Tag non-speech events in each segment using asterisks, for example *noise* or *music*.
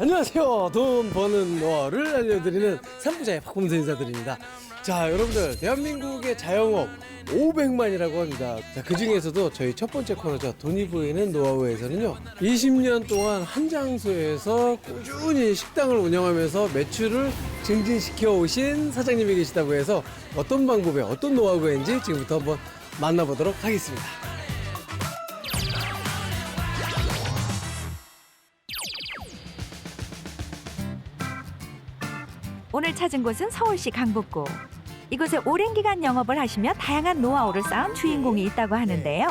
안녕하세요. 돈 버는 노하우를 알려드리는 삼부자의 박범수 인사드립니다. 자, 여러분들 대한민국의 자영업 500만이라고 합니다. 자, 그 중에서도 저희 첫 번째 코너죠. 돈이 보이는 노하우에서는요. 20년 동안 한 장소에서 꾸준히 식당을 운영하면서 매출을 증진시켜 오신 사장님이 계시다고 해서 어떤 방법에 어떤 노하우가 있는지 지금부터 한번 만나보도록 하겠습니다. 오늘 찾은 곳은 서울시 강북구. 이곳에 오랜 기간 영업을 하시며 다양한 노하우를 쌓은 주인공이 있다고 하는데요.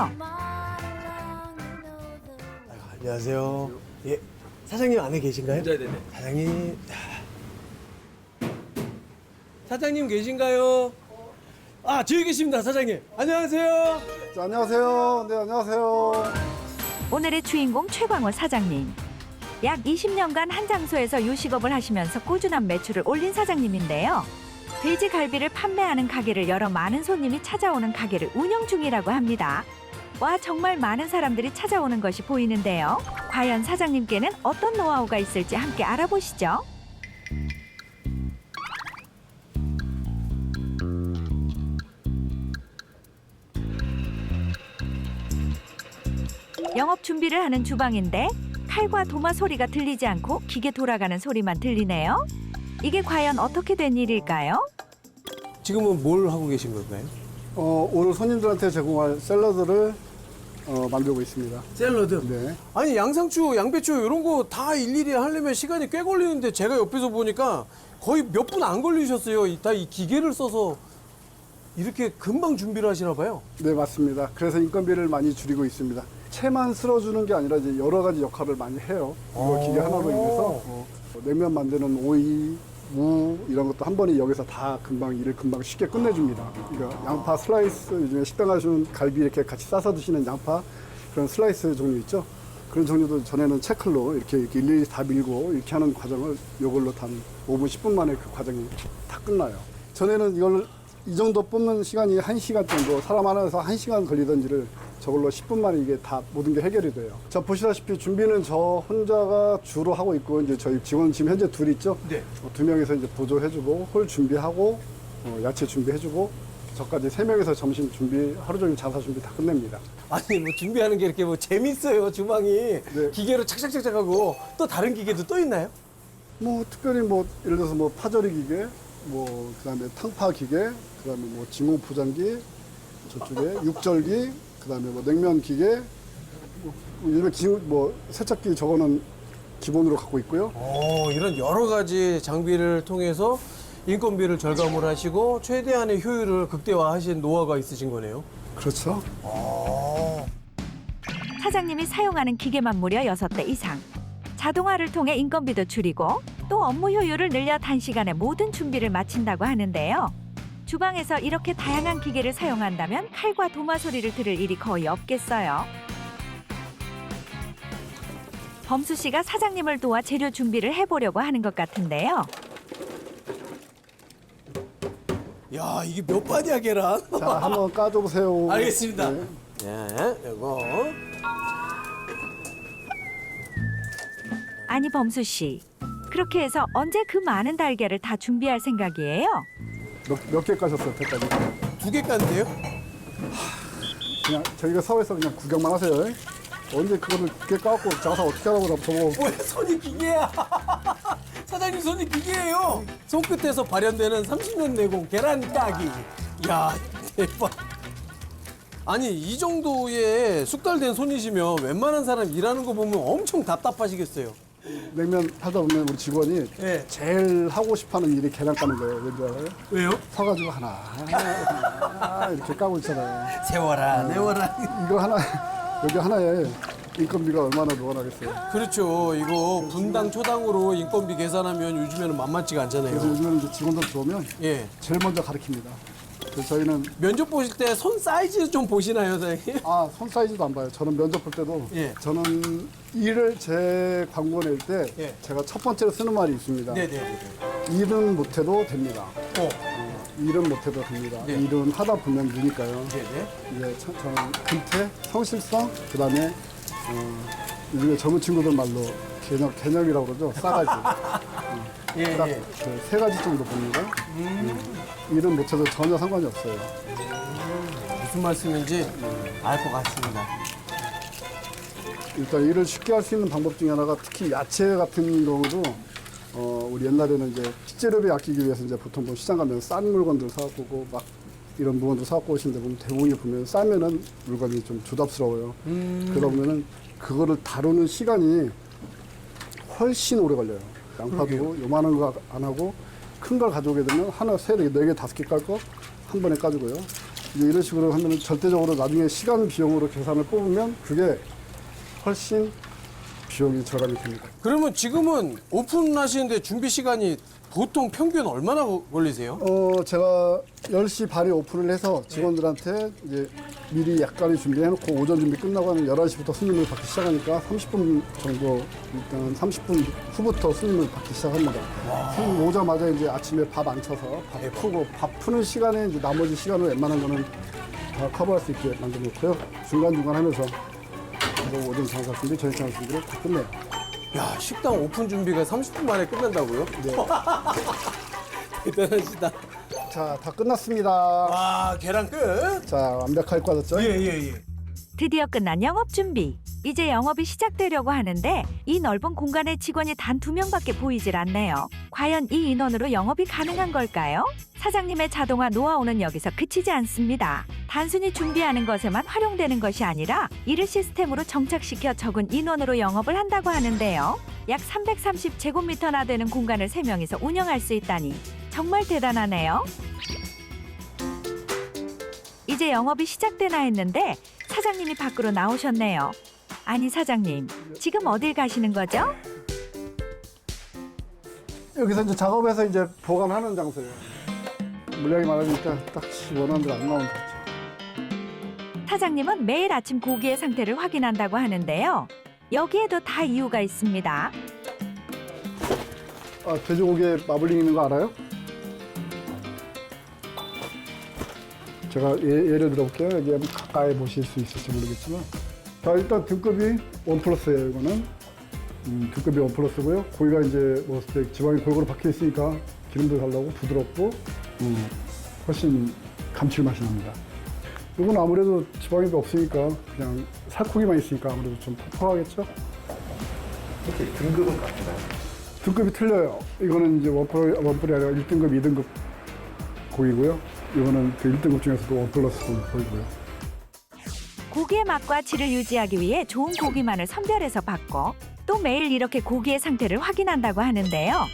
아이고, 안녕하세요. 예, 사장님 안에 계신가요? 네 네 네. 사장님. 야. 사장님 계신가요? 아, 저기 계십니다, 사장님. 안녕하세요. 자, 안녕하세요. 네, 안녕하세요. 오늘의 주인공 최광호 사장님. 약 20년간 한 장소에서 요식업을 하시면서 꾸준한 매출을 올린 사장님인데요. 돼지 갈비를 판매하는 가게를 열어 많은 손님이 찾아오는 가게를 운영 중이라고 합니다. 와 정말 많은 사람들이 찾아오는 것이 보이는데요. 과연 사장님께는 어떤 노하우가 있을지 함께 알아보시죠. 영업 준비를 하는 주방인데 칼과 도마 소리가 들리지 않고 기계 돌아가는 소리만 들리네요. 이게 과연 어떻게 된 일일까요? 지금은 뭘 하고 계신 건가요? 어, 오늘 손님들한테 제공할 샐러드를 어, 만들고 있습니다. 샐러드. 네. 아니, 양상추, 양배추 이런 거 다 일일이 하려면 시간이 꽤 걸리는데 제가 옆에서 보니까 거의 몇 분 안 걸리셨어요. 다 이 기계를 써서 이렇게 금방 준비를 하시나 봐요. 네, 맞습니다. 그래서 인건비를 많이 줄이고 있습니다. 채만 쓸어주는 게 아니라 이제 여러 가지 역할을 많이 해요. 이거 기계 하나로 인해서 어, 냉면 만드는 오이, 무 이런 것도 한 번에 여기서 다 금방 일을 금방 쉽게 끝내줍니다. 그러니까 양파 슬라이스 요즘에 식당 가시면 갈비 이렇게 같이 싸서 드시는 양파 그런 슬라이스 종류 있죠. 그런 종류도 전에는 채클로 이렇게, 이렇게 일일이 다 밀고 이렇게 하는 과정을 이걸로 단 5분, 10분 만에 그 과정이 다 끝나요. 전에는 이걸 이 정도 뽑는 시간이 1시간 정도 사람 하나에서 1시간 걸리던지를 저걸로 10분 만에 이게 다 모든 게 해결이 돼요. 자 보시다시피 준비는 저 혼자가 주로 하고 있고 이제 저희 직원 지금 현재 둘 있죠. 네. 어, 두 명이서 이제 보조해주고 홀 준비하고 어, 야채 준비해주고 저까지 세 명이서 점심 준비 하루 종일 자사 준비 다 끝냅니다. 아니, 뭐 준비하는 게 이렇게 뭐 재밌어요, 주방이. 네. 기계로 착착착착 하고 또 다른 기계도 또 있나요? 뭐 특별히 뭐 예를 들어서 뭐 파절이 기계, 뭐 그다음에 탕파 기계, 그다음에 뭐 지문 포장기, 저쪽에 육절기, 그다음에 뭐 냉면 기계, 뭐 요즘에 기, 뭐 세척기 저거는 기본으로 갖고 있고요. 오, 이런 여러 가지 장비를 통해서 인건비를 절감을 하시고 최대한의 효율을 극대화하신 노하우가 있으신 거네요. 그렇죠. 사장님이 사용하는 기계만 무려 6대 이상. 자동화를 통해 인건비도 줄이고 또 업무 효율을 늘려 단시간에 모든 준비를 마친다고 하는데요. 주방에서 이렇게 다양한 기계를 사용한다면 칼과 도마 소리를 들을 일이 거의 없겠어요. 범수 씨가 사장님을 도와 재료 준비를 해보려고 하는 것 같은데요. 야, 이게 몇 반이야, 계란? 자 한번 까줘 보세요. *laughs* 알겠습니다. 네. 예, 이거. 아니 범수 씨, 그렇게 해서 언제 그 많은 달걀을 다 준비할 생각이에요? 몇개 까셨어요, 여태까지? 두 개 깐데요? 그냥 저희가 서울에서 그냥 구경만 하세요. 언제 그거를 두 개 까갖고 장사 어떻게 하라고 저거 *laughs* 왜 손이 기계야? *laughs* 사장님 손이 기계예요. 손끝에서 발현되는 30년 내공 계란 까기. 야, 대박. 아니, 이 정도의 숙달된 손이시면 웬만한 사람 일하는 거 보면 엄청 답답하시겠어요. 냉면 하다 보면 우리 직원이 예. 제일 하고 싶어하는 일이 계란 까는 거예요. 왠지 알아요? 왜요? 서가지고 하나, 하나 이렇게 까고 있잖아요. 세워라, 내워라. 이거 하나 여기 하나에 인건비가 얼마나 늘어나겠어요. 그렇죠. 이거 분당 초당으로 인건비 계산하면 요즘에는 만만치가 그래서 않잖아요. 요즘에는 이제 직원들 들어오면 예. 제일 먼저 가르칩니다. 그래서 저희는 면접 보실 때 손 사이즈 좀 보시나요, 사장님? 아 손 사이즈도 안 봐요. 저는 면접 볼 때도 예. 저는 일을 제 광고 낼 때 예. 제가 첫 번째로 쓰는 말이 있습니다. 네네네. 일은 못해도 됩니다. 어. 일은 못해도 됩니다. 네. 일은 하다 보면 되니까요. 네네. 이제 저- 저는 근태, 성실성, 그 다음에 어, 요즘에 젊은 친구들 말로 개념, 개념이라고 그러죠. 싸가지. *laughs* 예, 딱 예. 그세 가지 정도 봅니다. 음. 일은 못해도 전혀 상관이 없어요. 무슨 말씀인지 알 것 같습니다. 일단 일을 쉽게 할 수 있는 방법 중에 하나가 특히 야채 같은 경우도 어, 우리 옛날에는 이제 식재료를 아끼기 위해서 이제 보통 뭐 시장 가면 싼 물건들 사갖고 오고 막 이런 물건들 사갖고 오시는데 보면 대부분이 보면 싸면은 물건이 좀 부담스러워요. 그러다 보면은 그거를 다루는 시간이 훨씬 오래 걸려요. 양파도 요만한 거 안 하고 큰 걸 가져오게 되면 하나, 세 개, 네 개, 다섯 개 깔 거 한 번에 까주고요. 이제 이런 식으로 하면은 절대적으로 나중에 시간 비용으로 계산을 뽑으면 그게 훨씬 비용이 절감이 됩니다. 그러면 지금은 오픈하시는데 준비 시간이 보통 평균 얼마나 걸리세요? 어, 제가 10시 반에 오픈을 해서 직원들한테 이제 미리 약간의 준비해 놓고 오전 준비 끝나고 하면 11시부터 손님을 받기 시작하니까 30분 정도 일단 30분 후부터 손님을 받기 시작합니다. 손님 오자마자 이제 아침에 밥 안 쳐서 밥 푸고 밥 푸는 시간에 이제 나머지 시간을 웬만한 거는 다 커버할 수 있게 만들어 놓고요. 중간중간 하면서 그리고 오전 장사 준비, 저녁 장사 준비를 다 끝내요. 야, 식당 오픈 준비가 30분 만에 끝난다고요? 네. *laughs* 대단하시다. 자, 다 끝났습니다. 와, 계란 끝? 자, 완벽할 것 같았죠? 예, 예, 예. 드디어 끝난 영업 준비. 이제 영업이 시작되려고 하는데 이 넓은 공간에 직원이 단 두 명밖에 보이질 않네요. 과연 이 인원으로 영업이 가능한 걸까요? 사장님의 자동화 노하우는 여기서 그치지 않습니다. 단순히 준비하는 것에만 활용되는 것이 아니라 이를 시스템으로 정착시켜 적은 인원으로 영업을 한다고 하는데요. 약 330제곱미터나 되는 공간을 세명이서 운영할 수 있다니 정말 대단하네요. 이제 영업이 시작되나 했는데 사장님이 밖으로 나오셨네요. 아니 사장님, 지금 어딜 가시는 거죠? 여기서 이제 작업해서 이제 보관하는 장소예요. 물량이 많으니까 딱 원하는 대로 안 좋죠. 사장님은 매일 아침 고기의 상태를 확인한다고 하는데요. 여기에도 다 이유가 있습니다. 아, 돼지고기에 마블링 있는 거 알아요? 제가 예, 예를 들어볼게요. 여기 한번 가까이 보실 수 있을지 모르겠지만. 자, 일단 등급이 원 플러스예요, 이거는. 음, 등급이 원 플러스고요. 고기가 이제 뭐 지방이 골고루 박혀 있으니까 기름도 잘 나고 부드럽고, 음, 훨씬 감칠맛이 납니다. 이건 아무래도 지방이 없으니까 그냥 살코기만 있으니까 아무래도 좀 퍽퍽하겠죠? 혹시 등급은 같나요? 등급이 틀려요. 이거는 이제 원뿔, 원뿔이 아니라 1등급, 2등급 고기고요. 이거는 그 1등급 중에서도 원 플러스 고기고요. 고기의 맛과 질을 유지하기 위해 좋은 고기만을 선별해서 받고 또 매일 이렇게 고기의 상태를 확인한다고 하는데요.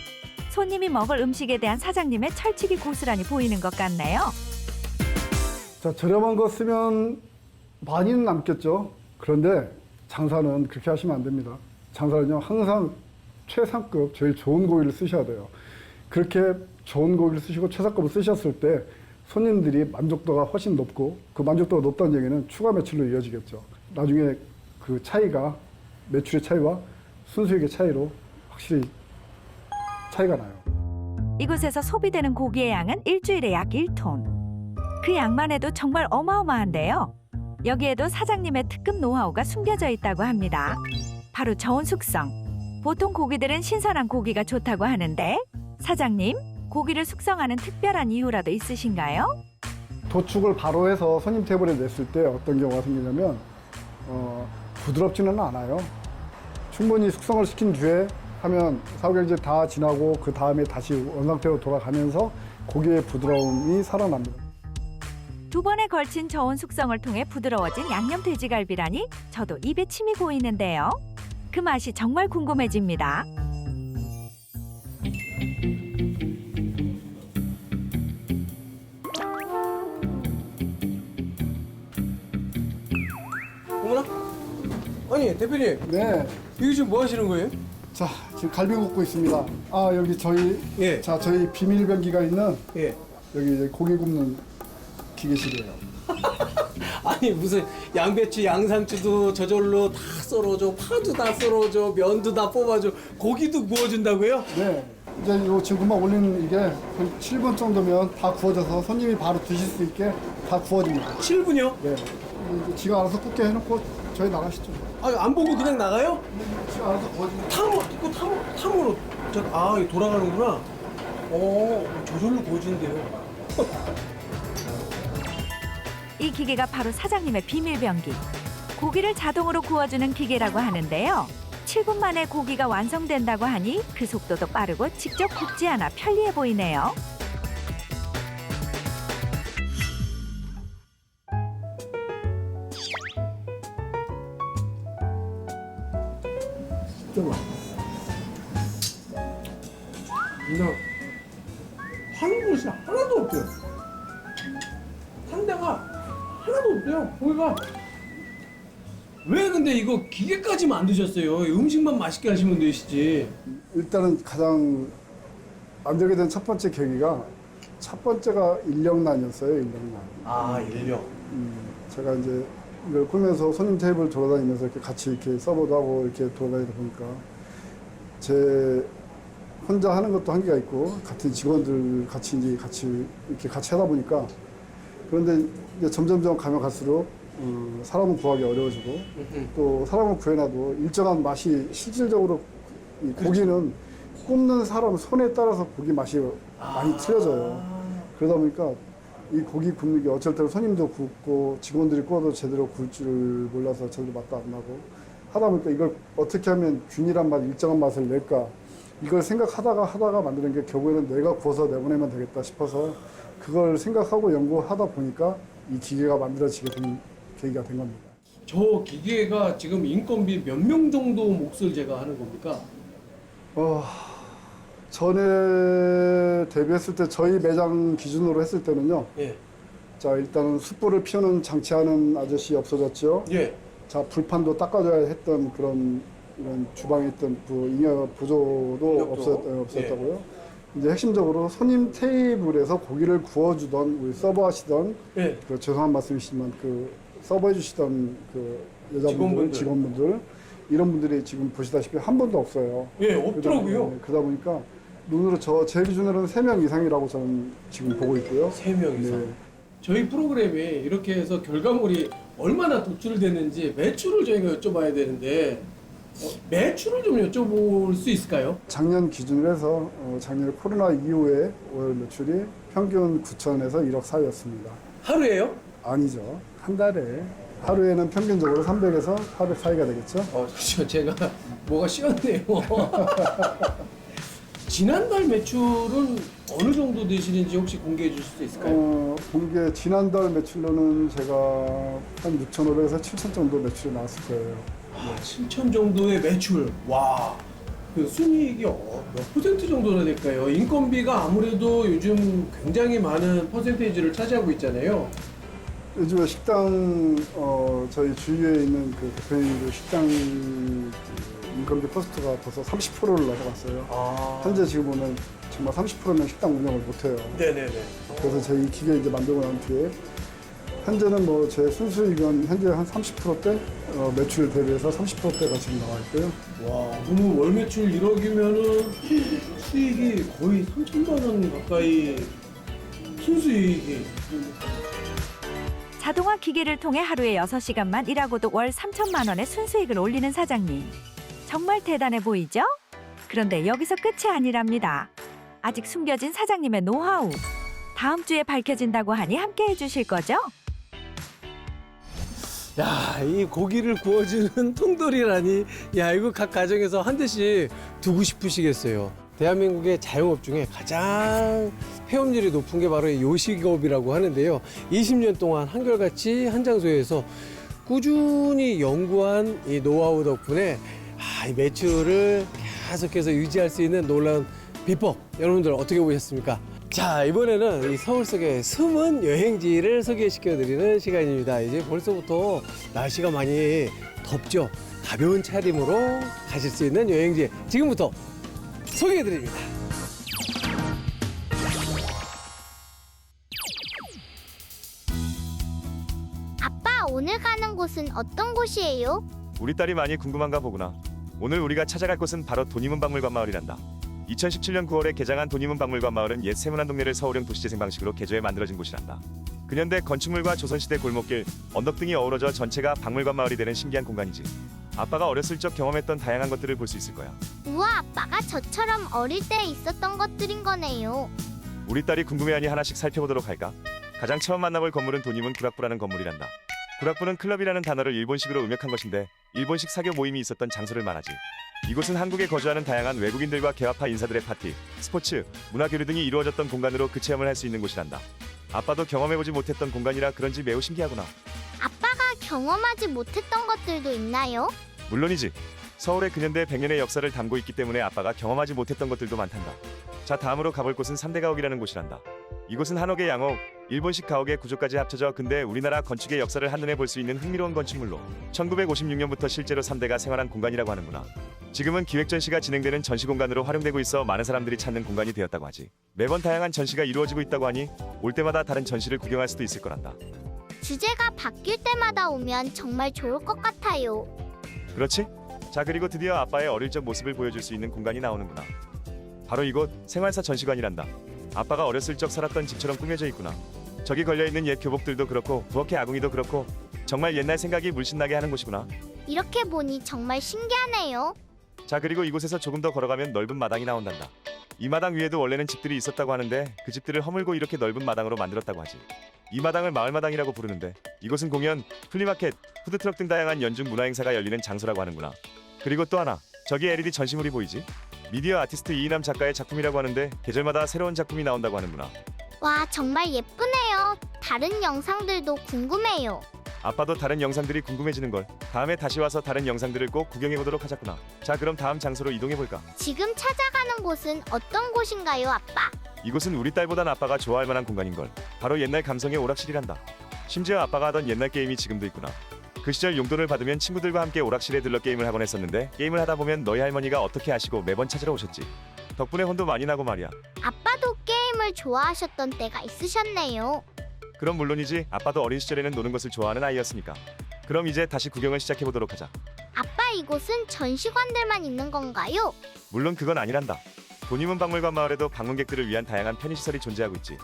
손님이 먹을 음식에 대한 사장님의 철칙이 고스란히 보이는 것 같네요. 자, 저렴한 거 쓰면 많이는 남겠죠. 그런데 장사는 그렇게 하시면 안 됩니다. 장사는요, 항상 최상급, 제일 좋은 고기를 쓰셔야 돼요. 그렇게 좋은 고기를 쓰시고 최상급을 쓰셨을 때 손님들이 만족도가 훨씬 높고 그 만족도가 높다는 얘기는 추가 매출로 이어지겠죠. 나중에 그 차이가 매출의 차이와 순수익의 차이로 확실히 차이가 나요. 이곳에서 소비되는 고기의 양은 일주일에 약 1톤. 그 양만 해도 정말 어마어마한데요. 여기에도 사장님의 특급 노하우가 숨겨져 있다고 합니다. 바로 저온 숙성. 보통 고기들은 신선한 고기가 좋다고 하는데 사장님, 고기를 숙성하는 특별한 이유라도 있으신가요? 도축을 바로 해서 손님 테이블에 냈을 때 어떤 경우가 생기냐면 어, 부드럽지는 않아요. 충분히 숙성을 시킨 뒤에 하면 사후경제 다 지나고 그 다음에 다시 원상태로 돌아가면서 고기의 부드러움이 살아납니다. 두 번에 걸친 저온 숙성을 통해 부드러워진 양념 돼지갈비라니 저도 입에 침이 고이는데요. 그 맛이 정말 궁금해집니다. 아니, 대표님, 네. 이거 지금 뭐 하시는 거예요? 자, 지금 갈비 굽고 있습니다. 아, 여기 저희 예. 자, 저희 비밀 변기가 있는 예. 여기 이제 고기 굽는 기계실이에요. *laughs* 아니, 무슨 양배추, 양상추도 저절로 다 썰어줘, 파도 다 썰어줘, 면도 다 뽑아줘, 고기도 구워준다고요? 네. 이제 요 지금 금방 올리는 이게 한 7분 정도면 다 구워져서 손님이 바로 드실 수 있게 다 구워집니다. 7분요? 네. 이제 지가 알아서 굽게 해놓고 저희 나가시죠. 아, 안 보고 그냥 나가요? 지금 알아서 거지. 탐으로, 그 탐, 탐으로. 저, 아, 이거 돌아가는구나. 어, 저절로 구워진대요. 이 기계가 바로 사장님의 비밀 변기. 고기를 자동으로 구워주는 기계라고 하는데요. 7분 만에 고기가 완성된다고 하니 그 속도도 빠르고 직접 굽지 않아 편리해 보이네요. 기계까지 만드셨어요? 음식만 맛있게 하시면 되시지. 일단은 가장 만들게 된 첫 번째 계기가 첫 번째가 인력난이었어요. 인력난. 아 인력. 음, 제가 이제 이걸 꾸면서 손님 테이블 돌아다니면서 이렇게 같이 이렇게 서버도 하고 이렇게 돌아다니다 보니까 제 혼자 하는 것도 한계가 있고 같은 직원들 같이 이제 같이 이렇게 같이 하다 보니까 그런데 이제 점점점 가면 갈수록 어, 사람을 구하기 어려워지고 또 사람을 구해놔도 일정한 맛이 실질적으로 이 고기는 굽는 사람 손에 따라서 고기 맛이 많이 틀려져요. 그러다 보니까 이 고기 굽는 게 어쩔 때는 손님도 굽고 직원들이 구워도 제대로 구울 줄 몰라서 제대로 맛도 안 나고 하다 보니까 이걸 어떻게 하면 균일한 맛, 일정한 맛을 낼까? 이걸 생각하다가 하다가 만드는 게 결국에는 내가 구워서 내보내면 되겠다 싶어서 그걸 생각하고 연구하다 보니까 이 기계가 만들어지게 된 계기가 된 겁니다. 저 기계가 지금 인건비 몇 명 정도 몫을 제가 하는 겁니까? 어, 전에 데뷔했을 때 저희 매장 기준으로 했을 때는요. 예. 자 일단은 숯불을 피우는 장치하는 아저씨 없어졌죠. 예. 자 불판도 닦아줘야 했던 그런 이런 주방에 있던 그 잉여 부조도 인력도. 없었, 어, 없었다고요. 이제 핵심적으로 손님 테이블에서 고기를 구워주던 우리 서버 하시던 예. 그 죄송한 말씀이시지만 그 서버 해 주시던 그 여자분들 직원분들. 직원분들 이런 분들이 지금 보시다시피 한 분도 없어요. 예, 없더라고요. 네, 그러다 보니까 눈으로 저 제 기준으로는 세 명 이상이라고 저는 지금 보고 있고요. 세 명 이상. 네. 저희 프로그램이 이렇게 해서 결과물이 얼마나 독출됐는지 매출을 저희가 여쭤봐야 되는데 어, 매출을 좀 여쭤볼 수 있을까요? 작년 기준으로 해서 어, 작년 코로나 이후에 월 매출이 평균 9천에서 1억 사이였습니다. 하루에요? 아니죠. 한 달에 하루에는 평균적으로 300에서 400 사이가 되겠죠. 어, 저 제가 뭐가 쉬웠네요. *laughs* 지난달 매출은 어느 정도 되시는지 혹시 공개해 주실 수 있을까요? 어, 본게 지난달 매출로는 제가 한 6,500에서 7천 정도 매출이 나왔을 거예요. 아, 7천 정도의 매출. 와. 그 순이익이 어, 몇 퍼센트 정도나 될까요? 인건비가 아무래도 요즘 굉장히 많은 퍼센테이지를 차지하고 있잖아요. 요즘에 식당 어, 저희 주위에 있는 그 대표님들 식당 그 인건비 코스트가 벌써 30%를 넘어갔어요. 아. 현재 지금 보면 정말 30%면 식당 운영을 못해요. 네네네. 그래서 저희 기계 이제 만들고 난 뒤에 현재는 뭐 제 순수익은 현재 한 30%대 어, 매출 대비해서 30%대가 지금 나와 있고요. 와, 그러면 월 매출 1억이면은 수익이 거의 3천만 원 가까이 순수익이. 자동화 기계를 통해 하루에 6시간만 일하고도 월 3천만 원의 순수익을 올리는 사장님. 정말 대단해 보이죠? 그런데 여기서 끝이 아니랍니다. 아직 숨겨진 사장님의 노하우. 다음 주에 밝혀진다고 하니 함께 해주실 거죠? 야, 이 고기를 구워주는 *laughs* 통돌이라니. 야, 이거 각 가정에서 한 대씩 두고 싶으시겠어요. 대한민국의 자영업 중에 가장 폐업률이 높은 게 바로 이 요식업이라고 하는데요. 20년 동안 한결같이 한 장소에서 꾸준히 연구한 이 노하우 덕분에 아, 이 매출을 계속해서 유지할 수 있는 놀라운 비법 여러분들 어떻게 보셨습니까? 자 이번에는 이 서울 속의 숨은 여행지를 소개시켜드리는 시간입니다. 이제 벌써부터 날씨가 많이 덥죠. 가벼운 차림으로 가실 수 있는 여행지 지금부터 소개해드립니다. 오늘 가는 곳은 어떤 곳이에요? 우리 딸이 많이 궁금한가 보구나. 오늘 우리가 찾아갈 곳은 바로 돈이문 박물관 마을이란다. 2017년 9월에 개장한 돈이문 박물관 마을은 옛 세문안 동네를 서울형 도시재생 방식으로 개조해 만들어진 곳이란다. 근현대 건축물과 조선시대 골목길, 언덕 등이 어우러져 전체가 박물관 마을이 되는 신기한 공간이지. 아빠가 어렸을 적 경험했던 다양한 것들을 볼 수 있을 거야. 우와, 아빠가 저처럼 어릴 때 있었던 것들인 거네요. 우리 딸이 궁금해하니 하나씩 살펴보도록 할까? 가장 처음 만나볼 건물은 도님은 구락부라는 건물이란다. 구락부는 클럽이라는 단어를 일본식으로 음역한 것인데 일본식 사교 모임이 있었던 장소를 말하지. 이곳은 한국에 거주하는 다양한 외국인들과 개화파 인사들의 파티, 스포츠, 문화 교류 등이 이루어졌던 공간으로 그 체험을 할 수 있는 곳이란다. 아빠도 경험해보지 못했던 공간이라 그런지 매우 신기하구나. 아빠가 경험하지 못했던 것들도 있나요? 물론이지. 서울의 근현대 100년의 역사를 담고 있기 때문에 아빠가 경험하지 못했던 것들도 많단다. 자, 다음으로 가볼 곳은 삼대가옥이라는 곳이란다. 이곳은 한옥의 양옥, 일본식 가옥의 구조까지 합쳐져 근대 우리나라 건축의 역사를 한눈에 볼 수 있는 흥미로운 건축물로 1956년부터 실제로 3대가 생활한 공간이라고 하는구나. 지금은 기획 전시가 진행되는 전시 공간으로 활용되고 있어 많은 사람들이 찾는 공간이 되었다고 하지. 매번 다양한 전시가 이루어지고 있다고 하니 올 때마다 다른 전시를 구경할 수도 있을 거란다. 주제가 바뀔 때마다 오면 정말 좋을 것 같아요. 그렇지? 자 그리고 드디어 아빠의 어릴 적 모습을 보여줄 수 있는 공간이 나오는구나. 바로 이곳 생활사 전시관이란다. 아빠가 어렸을 적 살았던 집처럼 꾸며져 있구나. 저기 걸려 있는 옛 교복들도 그렇고 부엌의 아궁이도 그렇고 정말 옛날 생각이 물씬 나게 하는 곳이구나. 이렇게 보니 정말 신기하네요. 자 그리고 이곳에서 조금 더 걸어가면 넓은 마당이 나온단다. 이 마당 위에도 원래는 집들이 있었다고 하는데 그 집들을 허물고 이렇게 넓은 마당으로 만들었다고 하지. 이 마당을 마을 마당이라고 부르는데 이곳은 공연, 플리마켓, 푸드트럭 등 다양한 연중 문화 행사가 열리는 장소라고 하는구나. 그리고 또 하나 저기 LED 전시물이 보이지? 미디어 아티스트 이인남 작가의 작품이라고 하는데 계절마다 새로운 작품이 나온다고 하는구나. 와, 정말 예쁘네요. 다른 영상들도 궁금해요. 아빠도 다른 영상들이 궁금해지는 걸. 다음에 다시 와서 다른 영상들을 꼭 구경해 보도록 하자꾸나. 자 그럼 다음 장소로 이동해 볼까? 지금 찾아가는 곳은 어떤 곳인가요, 아빠? 이곳은 우리 딸보단 아빠가 좋아할 만한 공간인 걸. 바로 옛날 감성의 오락실이란다. 심지어 아빠가 하던 옛날 게임이 지금도 있구나. 그 시절 용돈을 받으면 친구들과 함께 오락실에 들러 게임을 하곤 했었는데 게임을 하다 보면 너희 할머니가 어떻게 아시고 매번 찾으러 오셨지. 덕분에 혼도 많이 나고 말이야. 아빠도 게임을 좋아하셨던 때가 있으셨네요. 그럼 물론이지 아빠도 어린 시절에는 노는 것을 좋아하는 아이였으니까. 그럼 이제 다시 구경을 시작해 보도록 하자. 아빠 이곳은 전시관들만 있는 건가요? 물론 그건 아니란다. 돈이문 박물관 마을에도 방문객들을 위한 다양한 편의시설이 존재하고 있지.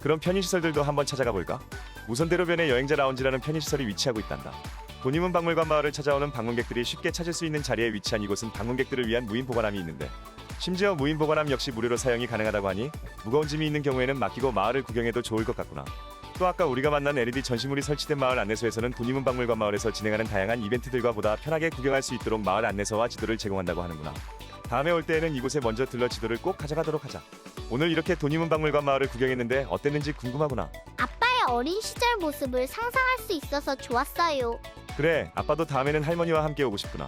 그럼 편의시설들도 한번 찾아가 볼까? 우선대로변에 여행자 라운지라는 편의시설이 위치하고 있단다. 돈이문 박물관 마을을 찾아오는 방문객들이 쉽게 찾을 수 있는 자리에 위치한 이곳은 방문객들을 위한 무인 보관함이 있는데 심지어 무인 보관함 역시 무료로 사용이 가능하다고 하니 무거운 짐이 있는 경우에는 맡기고 마을을 구경해도 좋을 것 같구나. 또 아까 우리가 만난 LED 전시물이 설치된 마을 안내소에서는 돈이문 박물관 마을에서 진행하는 다양한 이벤트들과 보다 편하게 구경할 수 있도록 마을 안내서와 지도를 제공한다고 하는구나. 다음에 올 때에는 이곳에 먼저 들러 지도를 꼭 가져가도록 하자. 오늘 이렇게 돈이문 박물관 마을을 구경했는데 어땠는지 궁금하구나. 아빠의 어린 시절 모습을 상상할 수 있어서 좋았어요. 그래, 아빠도 다음에는 할머니와 함께 오고 싶구나.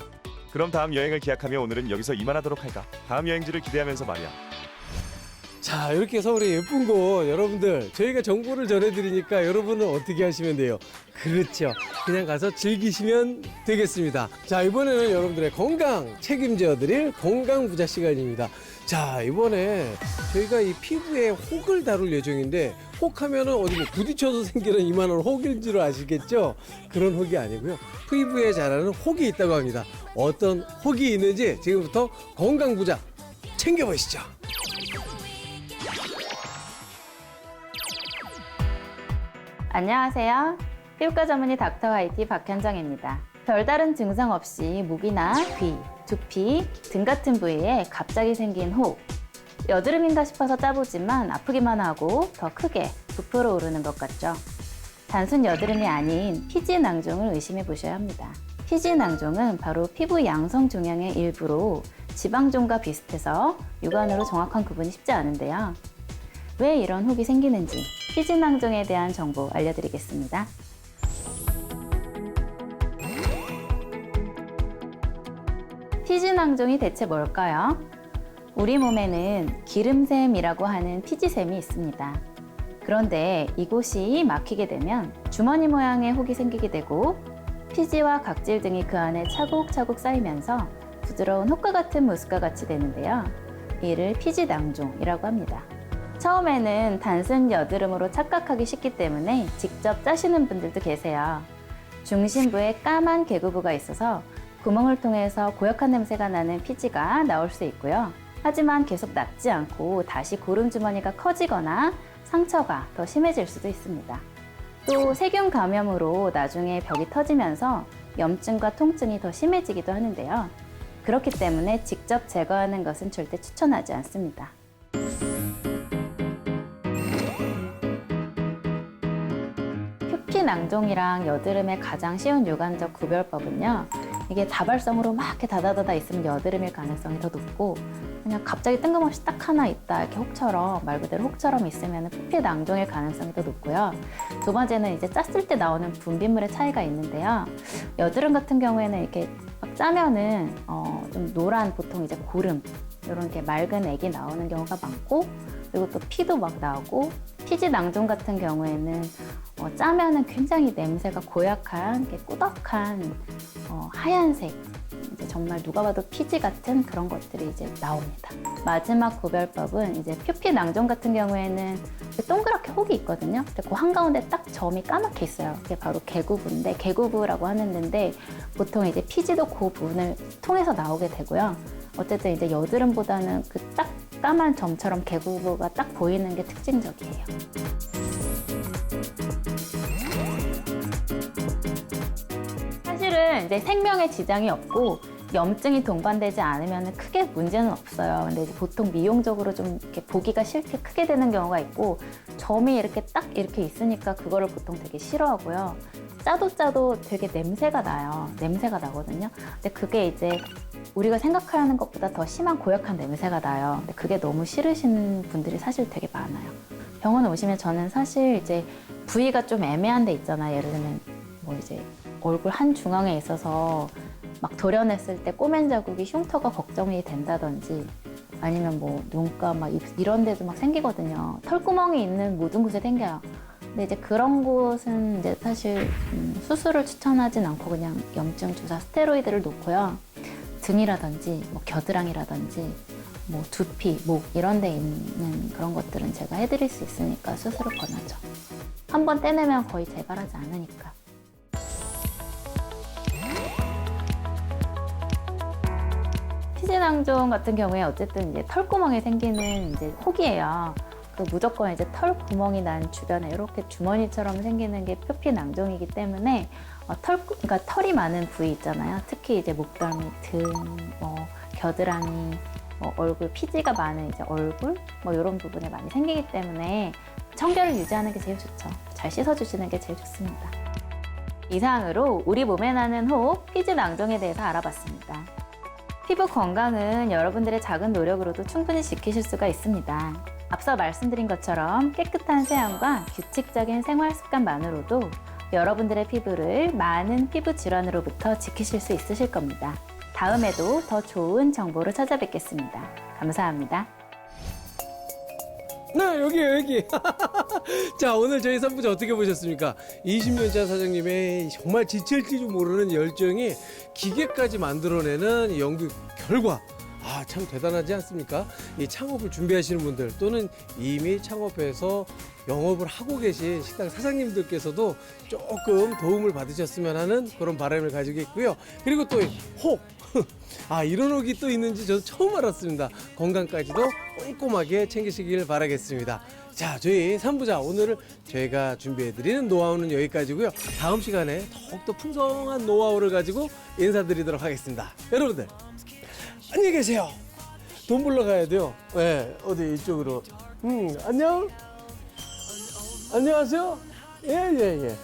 그럼 다음 여행을 기약하며 오늘은 여기서 이만하도록 할까? 다음 여행지를 기대하면서 말이야. 자 이렇게 서울의 예쁜 곳 여러분들 저희가 정보를 전해드리니까 여러분은 어떻게 하시면 돼요? 그렇죠. 그냥 가서 즐기시면 되겠습니다. 자 이번에는 여러분들의 건강 책임져드릴 건강 부자 시간입니다. 자 이번에 저희가 이 피부에 혹을 다룰 예정인데 혹하면은 어디 뭐 부딪혀서 생기는 이만한 혹인 줄 아시겠죠? 그런 혹이 아니고요. 피부에 자라는 혹이 있다고 합니다. 어떤 혹이 있는지 지금부터 건강 부자 챙겨보시죠. 안녕하세요. 피부과 전문의 닥터 화이티 박현정입니다. 별다른 증상 없이 목이나 귀, 두피, 등 같은 부위에 갑자기 생긴 혹. 여드름인가 싶어서 짜보지만 아프기만 하고 더 크게 부풀어 오르는 것 같죠. 단순 여드름이 아닌 피지 낭종을 의심해 보셔야 합니다. 피지 낭종은 바로 피부 양성 종양의 일부로 지방종과 비슷해서 육안으로 정확한 구분이 쉽지 않은데요. 왜 이런 혹이 생기는지 피지 낭종에 대한 정보 알려드리겠습니다. 피지낭종이 대체 뭘까요? 우리 몸에는 기름샘이라고 하는 피지샘이 있습니다. 그런데 이곳이 막히게 되면 주머니 모양의 혹이 생기게 되고 피지와 각질 등이 그 안에 차곡차곡 쌓이면서 부드러운 혹과 같은 무스과 같이 되는데요. 이를 피지낭종이라고 합니다. 처음에는 단순 여드름으로 착각하기 쉽기 때문에 직접 짜시는 분들도 계세요. 중심부에 까만 개구부가 있어서 구멍을 통해서 고약한 냄새가 나는 피지가 나올 수 있고요. 하지만 계속 낫지 않고 다시 고름 주머니가 커지거나 상처가 더 심해질 수도 있습니다. 또 세균 감염으로 나중에 벽이 터지면서 염증과 통증이 더 심해지기도 하는데요. 그렇기 때문에 직접 제거하는 것은 절대 추천하지 않습니다. 표피 낭종이랑 여드름의 가장 쉬운 유관적 구별법은요. 이게 다발성으로 막 이렇게 다다다다 있으면 여드름일 가능성이 더 높고 그냥 갑자기 뜬금없이 딱 하나 있다 이렇게 혹처럼 말 그대로 혹처럼 있으면 표피 낭종일 가능성이 더 높고요. 두 번째는 이제 짰을 때 나오는 분비물의 차이가 있는데요. 여드름 같은 경우에는 이렇게 막 짜면은 어, 좀 노란 보통 이제 고름 이런 이렇게 맑은 액이 나오는 경우가 많고 그리고 또 피도 막 나오고 피지 낭종 같은 경우에는 어, 짜면은 굉장히 냄새가 고약한 꾸덕한 어, 하얀색 이제 정말 누가 봐도 피지 같은 그런 것들이 이제 나옵니다. 마지막 구별법은 이제 표피 낭종 같은 경우에는 그 동그랗게 혹이 있거든요. 그 한가운데 딱 점이 까맣게 있어요. 그게 바로 개구부인데 개구부라고 하는 데인데 보통 이제 피지도 그 부분을 통해서 나오게 되고요. 어쨌든 이제 여드름보다는 그 딱 까만 점처럼 개구부가 딱 보이는 게 특징적이에요. 사실은 이제 생명에 지장이 없고 염증이 동반되지 않으면 크게 문제는 없어요. 근데 보통 미용적으로 좀 이렇게 보기가 싫게 크게 되는 경우가 있고 점이 이렇게 딱 이렇게 있으니까 그거를 보통 되게 싫어하고요. 짜도 짜도 되게 냄새가 나요. 냄새가 나거든요. 근데 그게 이제 우리가 생각하는 것보다 더 심한 고약한 냄새가 나요. 근데 그게 너무 싫으신 분들이 사실 되게 많아요. 병원에 오시면 저는 사실 이제 부위가 좀 애매한 데 있잖아요. 예를 들면 뭐 이제 얼굴 한 중앙에 있어서 막 도려냈을 때 꼬맨 자국이 흉터가 걱정이 된다든지 아니면 뭐 눈가 막 입- 이런 데도 막 생기거든요. 털구멍이 있는 모든 곳에 생겨요. 근데 이제 그런 곳은 이제 사실 음, 수술을 추천하진 않고 그냥 염증 주사 스테로이드를 놓고요. 등이라든지 뭐 겨드랑이라든지 뭐 두피, 목 이런 데 있는 그런 것들은 제가 해드릴 수 있으니까 수술을 권하죠. 한 번 떼내면 거의 재발하지 않으니까. 피지낭종 같은 경우에 어쨌든 이제 털구멍이 생기는 이제 혹이에요. 그 무조건 이제 털 구멍이 난 주변에 이렇게 주머니처럼 생기는 게 표피 낭종이기 때문에 어, 털 그러니까 털이 많은 부위 있잖아요. 특히 이제 목덜미, 등, 뭐 겨드랑이, 뭐 얼굴 피지가 많은 이제 얼굴 뭐 이런 부분에 많이 생기기 때문에 청결을 유지하는 게 제일 좋죠. 잘 씻어주시는 게 제일 좋습니다. 이상으로 우리 몸에 나는 혹 피지 낭종에 대해서 알아봤습니다. 피부 건강은 여러분들의 작은 노력으로도 충분히 지키실 수가 있습니다. 앞서 말씀드린 것처럼 깨끗한 세안과 규칙적인 생활 습관만으로도 여러분들의 피부를 많은 피부 질환으로부터 지키실 수 있으실 겁니다. 다음에도 더 좋은 정보로 찾아뵙겠습니다. 감사합니다. 네, 여기요, 여기. *laughs* 자, 오늘 저희 선부자 어떻게 보셨습니까? 20년차 사장님의 정말 지칠지 모르는 열정이 기계까지 만들어내는 이 연구 결과. 아, 참 대단하지 않습니까? 이 창업을 준비하시는 분들 또는 이미 창업해서 영업을 하고 계신 식당 사장님들께서도 조금 도움을 받으셨으면 하는 그런 바람을 가지고 있고요. 그리고 또이 혹. *laughs* 아, 이런 혹이 또 있는지 저도 처음 알았습니다. 건강까지도 꼼꼼하게 챙기시길 바라겠습니다. 자, 저희 삼부자 오늘은 저희가 준비해드리는 노하우는 여기까지고요. 다음 시간에 더욱더 풍성한 노하우를 가지고 인사드리도록 하겠습니다. 여러분들, 안녕히 계세요. 돈 벌러 가야 돼요. 네, 어디 이쪽으로. 음, 안녕. 안녕하세요. 예, 예, 예.